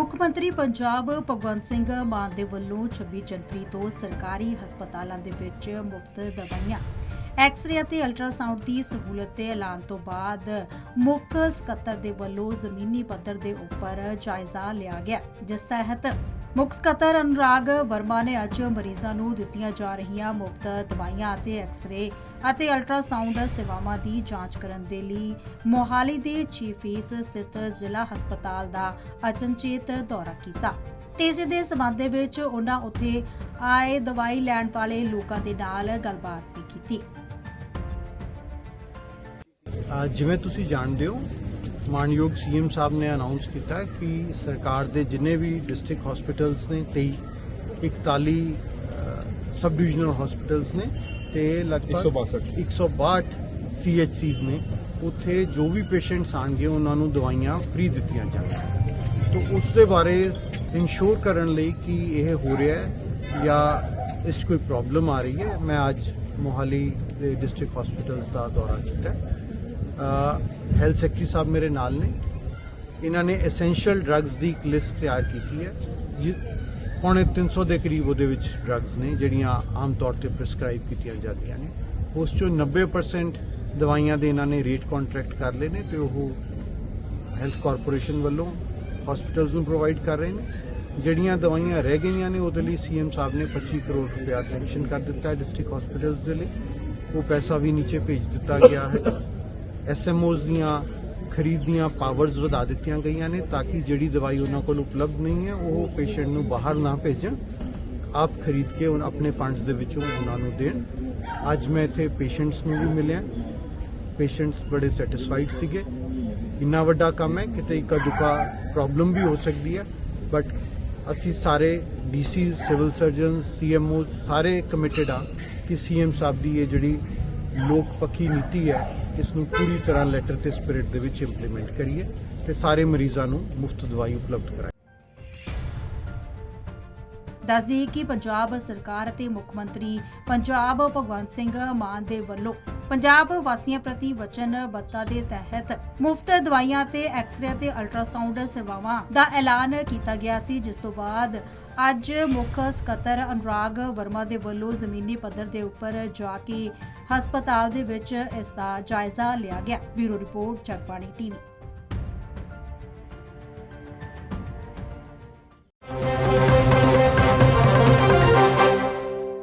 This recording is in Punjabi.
ਮੁੱਖ ਮੰਤਰੀ ਪੰਜਾਬ ਭਗਵੰਤ ਸਿੰਘ ਮਾਨ ਦੇ ਵੱਲੋਂ 26 ਜਨਵਰੀ ਤੋਂ ਸਰਕਾਰੀ ਹਸਪਤਾਲਾਂ ਦੇ ਵਿੱਚ ਮੁਫਤ ਦਵਾਈਆਂ ਐਕਸ-ਰੇ ਅਤੇ ਅਲਟਰਾਸਾਊਂਡ ਦੀ ਸਹੂਲਤ ਦੇ ਐਲਾਨ ਤੋਂ ਬਾਅਦ ਮੁੱਖ ਸਕੱਤਰ ਦੇ ਵੱਲੋਂ ਜ਼ਮੀਨੀ ਪੱਧਰ ਦੇ ਉੱਪਰ ਜਾਇਜ਼ਾ ਲਿਆ ਗਿਆ, ਜਿਸ ਤਹਿਤ ਮੁੱਖ ਸਕੱਤਰ ਅਨੁਰਾਗ ਵਰਮਾ ਨੇ ਅੱਜ ਮਰੀਜ਼ਾਂ ਨੂੰ ਦਿੱਤੀਆਂ ਜਾ ਰਹੀਆਂ ਮੁਫਤ ਦਵਾਈਆਂ ਅਤੇ ਐਕਸ-ਰੇ ਅਤੇ ਅਲਟਰਾਸਾਊਂਡ ਸੇਵਾਵਾਂ ਦੀ ਜਾਂਚ ਕਰਨ ਦੇ ਲਈ ਮੋਹਾਲੀ ਦੇ ਚੀਫ ਸਥਿਤ ਜ਼ਿਲ੍ਹਾ ਹਸਪਤਾਲ ਦਾ ਅਚਨਚੇਤ ਦੌਰਾ ਕੀਤਾ। ਤੇ ਇਸੇ ਦੇ ਸਬੰਧ ਦੇ ਵਿੱਚ ਉਹਨਾਂ ਉੱਥੇ ਆਏ ਦਵਾਈ ਲੈਣ ਵਾਲੇ ਲੋਕਾਂ ਦੇ ਨਾਲ ਗੱਲਬਾਤ ਵੀ ਕੀਤੀ। ਜਿਵੇਂ ਤੁਸੀਂ ਜਾਣਦੇ ਹੋ ਮਾਨਯੋਗ ਸੀਐਮ ਸਾਹਿਬ ਨੇ ਅਨਾਉਂਸ ਕੀਤਾ ਕਿ ਸਰਕਾਰ ਦੇ ਜਿੰਨੇ ਵੀ ਡਿਸਟ੍ਰਿਕਟ ਹਸਪੀਟਲਸ ਨੇ 23 41 ਸਬ ਡਿਵੀਜ਼ਨਲ ਹਸਪੀਟਲਸ ਨੇ ਤੇ ਲਗਭਗ 162 162 ਸੀਐਚਸੀਜ਼ ਨੇ ਉੱਥੇ ਜੋ ਵੀ ਪੇਸ਼ੈਂਟਸ ਆਣਗੇ ਉਹਨਾਂ ਨੂੰ ਦਵਾਈਆਂ ਫ੍ਰੀ ਦਿੱਤੀਆਂ ਜਾਣਗੀਆਂ। ਤੋਂ ਉਸ ਦੇ ਬਾਰੇ ਇਨਸ਼ੋਰ ਕਰਨ ਲਈ ਕਿ ਇਹ ਹੋ ਰਿਹਾ ਹੈ ਜਾਂ ਇਸ ਕੋਈ ਪ੍ਰੋਬਲਮ ਆ ਰਹੀ ਹੈ ਮੈਂ ਅੱਜ ਮੋਹਾਲੀ ਦੇ ਡਿਸਟ੍ਰਿਕਟ ਹਸਪੀਟਲਸ ਦਾ ਦੌਰਾ ਕੀਤਾ ਹੈਲਥ ਸੈਕਟਰੀ ਸਾਹਿਬ ਮੇਰੇ ਨਾਲ ਨੇ। ਇਹਨਾਂ ਨੇ ਐਸੈਂਸ਼ੀਅਲ ਡਰੱਗਸ ਦੀ ਇੱਕ ਲਿਸਟ ਤਿਆਰ ਕੀਤੀ ਹੈ। ਜਿ- ਪੌਣੇ 300 ਦੇ ਕਰੀਬ ਉਹਦੇ ਵਿੱਚ ਡਰੱਗਸ ਨੇ, ਜਿਹੜੀਆਂ ਆਮ ਤੌਰ ਤੇ ਪ੍ਰੈਸਕ੍ਰਾਈਬ ਕੀਤੀਆਂ ਜਾਂਦੀਆਂ ਨੇ। ਉਸ ਚੋਂ 90% ਦਵਾਈਆਂ ਦੇ ਇਹਨਾਂ ਨੇ ਰੇਟ ਕੰਟਰੈਕਟ ਕਰ ਲਏ ਨੇ ਤੇ ਉਹ ਹੈਲਥ ਕਾਰਪੋਰੇਸ਼ਨ ਵੱਲੋਂ ਹਸਪੀਟਲਸ ਨੂੰ ਪ੍ਰੋਵਾਈਡ ਕਰ ਰਹੇ ਨੇ। ਜਿਹੜੀਆਂ ਦਵਾਈਆਂ ਰਹਿ ਗਈਆਂ ਨੇ, ਉਹਦੇ ਲਈ ਸੀਐਮ ਸਾਹਿਬ ਨੇ 25 ਕਰੋੜ ਰੁਪਇਆ ਸੈਂਕਸ਼ਨ ਕਰ ਦਿੱਤਾ ਹੈ ਡਿਸਟ੍ਰਿਕਟ ਹਸਪੀਟਲਸ ਦੇ ਲਈ। ਉਹ ਪੈਸਾ ਵੀ ਨੀਚੇ ਭੇਜ ਦਿੱਤਾ ਗਿਆ ਹੈ। ਐਸਐਮਓਜ਼ ਦੀਆਂ ਖਰੀਦ ਦੀਆਂ ਪਾਵਰਸ ਵਧਾ ਦਿੱਤੀਆਂ ਗਈਆਂ ਨੇ ਤਾਂ ਕਿ ਜਿਹੜੀ ਦਵਾਈ ਉਹਨਾਂ ਕੋਲ ਉਪਲਬਧ ਨਹੀਂ ਹੈ, ਉਹ ਪੇਸ਼ੈਂਟ ਨੂੰ ਬਾਹਰ ਨਾ ਭੇਜਣ। ਆਪ ਖਰੀਦ ਕੇ ਉਹ ਆਪਣੇ ਫੰਡਸ ਦੇ ਵਿੱਚੋਂ ਉਹਨਾਂ ਨੂੰ ਦੇਣ। ਅੱਜ ਮੈਂ ਇੱਥੇ ਪੇਸ਼ੈਂਟਸ ਨੂੰ ਵੀ ਮਿਲਿਆ। ਪੇਸ਼ੈਂਟਸ ਬੜੇ ਸੈਟੀਸਫਾਈਡ ਸੀਗੇ। ਇੰਨਾ ਵੱਡਾ ਕੰਮ ਹੈ, ਕਿਤੇ ਇੱਕ ਦੁਕਾ ਪ੍ਰੋਬਲਮ ਵੀ ਹੋ ਸਕਦੀ ਹੈ। ਬਟ ਅਸੀਂ ਸਾਰੇ ਡੀਸੀ ਸਿਵਲ ਸਰਜਨ ਸੀਐਮਓ ਸਾਰੇ ਕਮਿਟਡ ਆ ਕਿ ਸੀਐਮ ਸਾਹਿਬ ਦੀ ਇਹ ਜਿਹੜੀ ਲੋਕ ਪੱਖੀ ਨੀਤੀ ਹੈ, ਇਸ ਨੂੰ ਪੂਰੀ ਤਰ੍ਹਾਂ ਲੈਟਰ ਤੇ ਸਪਿਰਿਟ ਦੇ ਵਿੱਚ ਇੰਪਲੀਮੈਂਟ ਕਰੀਏ ਤੇ ਸਾਰੇ ਮਰੀਜ਼ਾਂ ਨੂੰ ਮੁਫਤ ਦਵਾਈ ਉਪਲਬਧ ਕਰਾਈਏ। ਦੱਸਦੀ ਕਿ ਪੰਜਾਬ ਸਰਕਾਰ ਅਤੇ ਮੁੱਖ ਮੰਤਰੀ ਪੰਜਾਬ ਭਗਵੰਤ ਸਿੰਘ ਮਾਨ ਦੇ ਵੱਲੋਂ ਪੰਜਾਬ ਵਾਸੀਆਂ ਪ੍ਰਤੀ ਵਚਨਬੱਧਤਾ ਦੇ ਤਹਿਤ ਮੁਫਤ ਦਵਾਈਆਂ ਤੇ ਐਕਸ-ਰੇ ਤੇ ਅਲਟਰਾਸਾਊਂਡ ਸੇਵਾਵਾਂ ਦਾ ਐਲਾਨ ਕੀਤਾ ਗਿਆ ਸੀ, ਜਿਸ ਤੋਂ ਬਾਅਦ ਅੱਜ ਮੁੱਖ ਸਕੱਤਰ ਅਨੁਰਾਗ ਵਰਮਾ ਦੇ ਵੱਲੋਂ ਜ਼ਮੀਨੀ ਪੱਧਰ ਦੇ ਉੱਪਰ ਜਾ ਕੇ ਹਸਪਤਾਲ ਦੇ ਵਿੱਚ ਇਸ ਦਾ ਜਾਇਜ਼ਾ ਲਿਆ ਗਿਆ। Bureau report, Jagbani TV.